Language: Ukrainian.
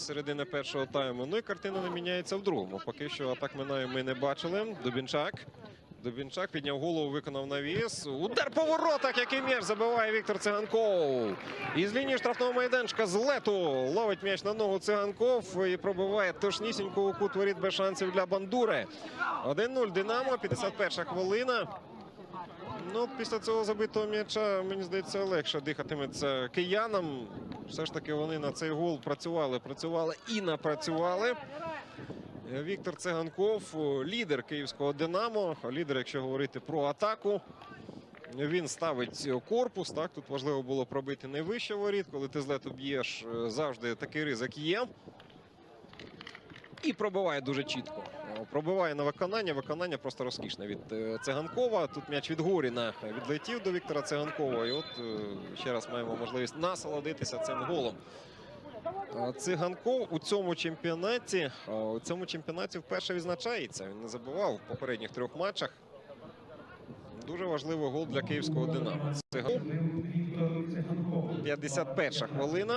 середини першого тайму. Ну і картина не міняється в другому. Поки що атак минає ми не бачили. Дубінчак. Дубінчак підняв голову, виконав навіс. Удар по воротах, який м'яч забиває Віктор Циганков. Із лінії штрафного майданчика з лету ловить м'яч на ногу Циганков і пробиває точнісінько у кут воріт без шансів для Бандури. 1-0 Динамо, 51 хвилина. Ну, після цього забитого м'яча, мені здається, легше дихатиметься киянам. Все ж таки вони на цей гол працювали, працювали і напрацювали. Віктор Циганков, лідер київського Динамо. Лідер, якщо говорити про атаку. Він ставить корпус. Так, тут важливо було пробити найвище воріт. Коли ти з лету б'єш, е, завжди такий ризик є. І пробиває дуже чітко. Пробиває на виконання. Виконання просто розкішне від е, Циганкова. Тут м'яч від Горіна відлетів до Віктора Циганкова. І от е, ще раз маємо можливість насолодитися цим голом. Е, Циганков у цьому чемпіонаті у цьому чемпіонаті вперше відзначається. Він не забував в попередніх трьох матчах. Дуже важливий гол для київського Динамо. Циганков. 51 хвилина.